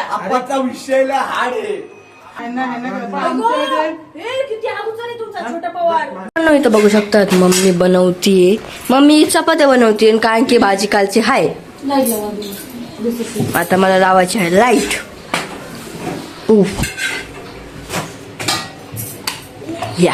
आपाचा विषय लय हाड आहे. इथं बघू शकतात मम्मी बनवतीये. मम्मी चपात्या बनवते कारण की भाजी कालची हाय. आता मला लावायची आहे लाइट. उफ. या.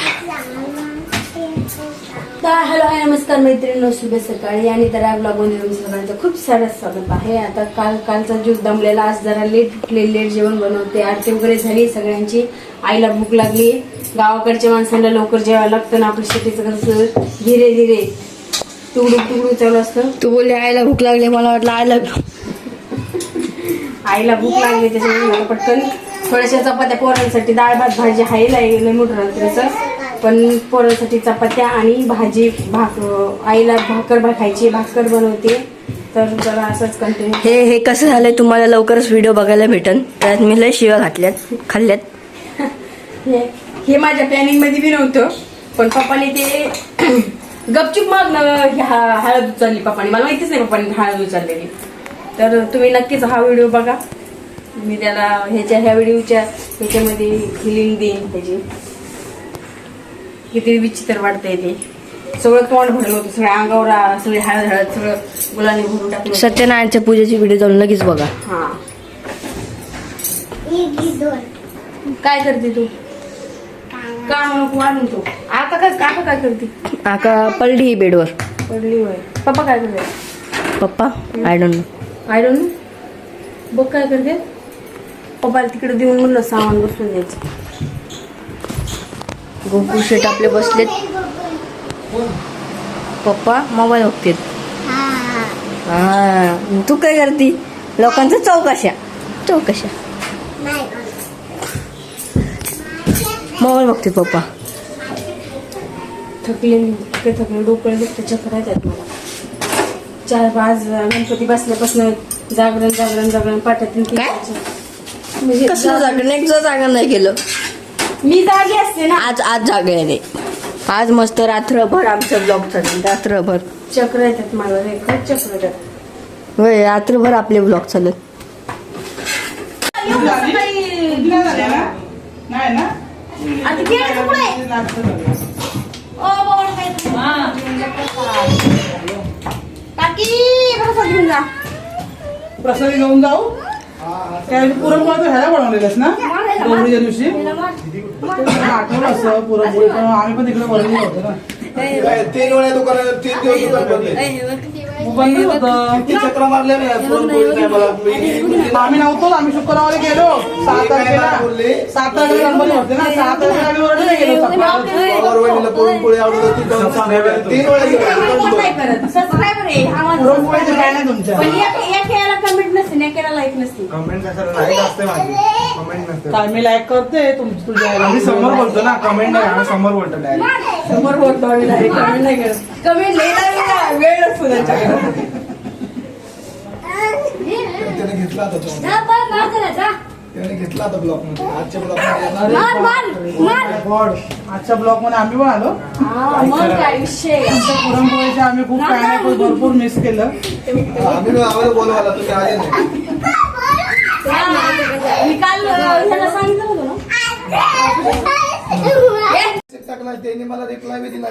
तर हॅलो हाय नमस्कार मैत्रिणी शुभ सकाळी. आणि तर या ब्लॉगमध्ये तुम्ही सगळ्यांचं खूप सारं स्वागत आहे. आता काल कालचा ज्यूस दमलेला आज जरा लेट उठले लेट जेवण बनवते. आरती वगैरे झाली सगळ्यांची. आईला भूक लागली. गावाकडच्या माणसांना लवकर जेवायला लागतं ना. आपल्या शेतीचं कसं? धीरे धीरे. तुकडू तुकडू चालू असतं. तू बोलले आईला भूक लागली. मला वाटलं आईला आईला भूक लागली त्याच्यामुळे मला पटकन थोड्याशा चपात्या पोरांसाठी. डाळ भात भाजी हायला मोठं रात्रीचं पण पोरांसाठी चपात्या आणि भाजी भाक आईला भाकर खायची भाकर बनवते. तर जरा असंच कंटिन्यू हे हे कसं झालंय तुम्हाला लवकरच व्हिडिओ बघायला भेटन. त्यात मी लय शिव्या घातल्यात खाल्ल्यात. हे हे माझ्या प्लॅनिंगमध्ये बी नव्हतं पण पप्पाने ते गपचूप मग हळद उचलली पप्पाने. मला माहितीच नाही पप्पाने हळद उचललेली. तर तुम्ही नक्कीच हा व्हिडिओ बघा. मी त्याला ह्याच्या ह्या व्हिडिओच्या ह्याच्यामध्ये लिंक देईन त्याची. किती विचित्र वाटतंय ते. सगळं तोंड भरलं होतं सगळ्या अंगावर सगळे हळद हळद सगळं गुलाने भरून टाकलं. सत्यनारायणच्या पूजेची व्हिडिओ जाऊन लगेच बघा. हा. काय करते तू? काम नको वाढून तू. आता काय आता काय करते? आका पडली ही बेडवर. पडली पप्पा काय करते पप्पा I don't know I don't बघ काय करते पप्पाला तिकडे देऊन म्हणलं सामान बसून द्यायचं. गोकुळ शेट आपले बसलेत. पप्पा मोबाईल बघतेत. हा तू काय करती? लोकांचं चौकशा. चौकशा. मोबाईल बघते पप्पा. थकले इतके थकले डोकं दुखते चक्कर येतात मला. चार पाच गणपती बसल्यापासून जागरण जागरण जागरण पाठ्यातून? म्हणजे कसलं जागरण? एक जागरण नाही केलं. मी जागी असते ना. आज आज जागे नाही आज मस्त रात्रभर आमचं ब्लॉग चालू रात्रभर. चक्र येतात मला रे खूप चक्र येतात. होय रात्रभर आपले ब्लॉग चालत नाही ना आता खेळायचं कुठे? ओ बाबा काय काकी बरं घेऊन जा. प्रसादी घेऊन जाऊ? त्या पुरणपोळी तर ह्याला बनवलेलंस ना? गौरीच्या दिवशी? आठवलं असं पुरणपोळी पण आम्ही पण तिकडे बनवलं होतं ना. तीन वेळा दुकानात तीन दिवस दुकान बंद मग बंद होतं. किती चक्र मारले ना पुरणपोळी काय मला? मी- आम्ही नव्हतो आम्ही शुक्रवारी गेलो. सात तारखेला सात तारखेला गणपती होते ना सात तारखेला आम्ही वरती गेलो सकाळी. बाबावर वहिनीला पुरणपोळी आवडत होती दोन तीन वेळा कोण नाही गेलो. करत सबस्क्रायबर आहे हा माझा पुरणपोळीचं काय नाही तुमच्या. पण या या खेळाला कमेंट नसते या खेळाला लाईक नसते कमेंट कशाला लाईक असते माझी? कमेंट नसते. काय मी लाईक करते तुझ्या आम्ही समोर बोलतो. ना कमेंट नाही आम्ही समोर बोलतो डायरेक्ट समोर बोलतो आम्ही कमेंट नाही करत. कमेंट लिहिला वेळ असतो त्यांच्याकडे त्याने घेतला होता तो. त्याने घेतला होता ब्लॉकमध्ये. आजच्या ब्लॉकमध्ये आजच्या ब्लॉगमध्ये आम्ही पण आलो. हा, मग काय विषय? आमच्या पुरणपोळीचे आम्ही खूप काय नाही खूप भरपूर मिस केलं. आम्ही आम्हाला बोलवायला तुम्ही आले नाही. मी काल अं, ह्याला सांगितलं होतं ना. टाकला त्यांनी मला रिप्लाय बी दिला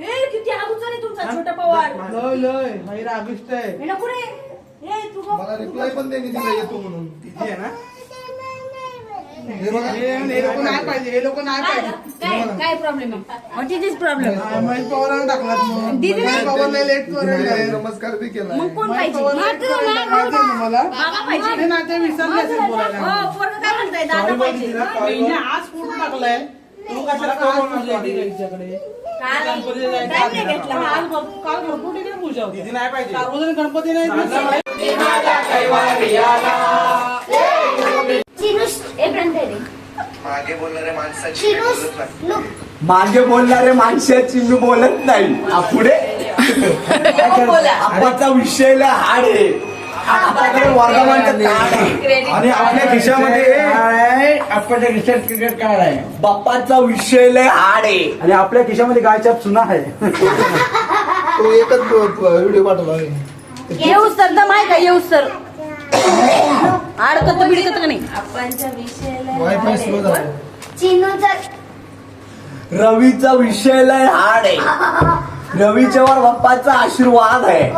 ए, किती अगोदर आहे तुमचा छोटा पवार. लय लय भाई रागिष्ट आहे. हे नको रे. ए, तू गप. मला रिप्लाय पण त्यांनी दिला येतो म्हणून. किती आहे ना? हे बघा. लोक नाही पाहिजे हे लोक नाही काय पाहिजे. काय- काय प्रॉब्लेम आहे व्हॉट इज दिस प्रॉब्लेम हा, महेश पवारांना टाकलात मग महेश पवारला लेट करेल नमस्कार बी केला मग कोण पाहिजे? बाबा पाहिजे. ते नाते विसरले असेल बोलायला हो पोरगं काय म्हणताय? दादा पाहिजे. हिने आज फोटो टाकलाय. तू कशाला आज पूजा होती त्यांच्याकडे काल गणपती जायचं time नाही आज घेतला. काल भर- काल भरपूर ठिकाणी पूजा होती. नाही पाहिजे. सार्वजनिक गणपती नाही दिसत. मागे बोलणाऱ्या माणसाची मी बोलत नाही. मागे बोलणारे माणसाची मी बोलत नाही. आ, पुढे? आपाचा विषय लय हाड आहे. आणि आपल्या खिशामध्ये आपल्या खिशात क्रिकेट कार्ड आहे. बाप्पाचा विषय लय हाड आहे. आणि आपल्या खिशामध्ये गायच्या चुना आहे. तो एकच व्हिडिओ पाठवला येऊ सर दम आहे येऊ सर अडकत बिडकत का नाही? वायफाय स्लो रवीचा विषय लय हाड आहे. रवीच्या वर बाप्पाचा आशीर्वाद आहे.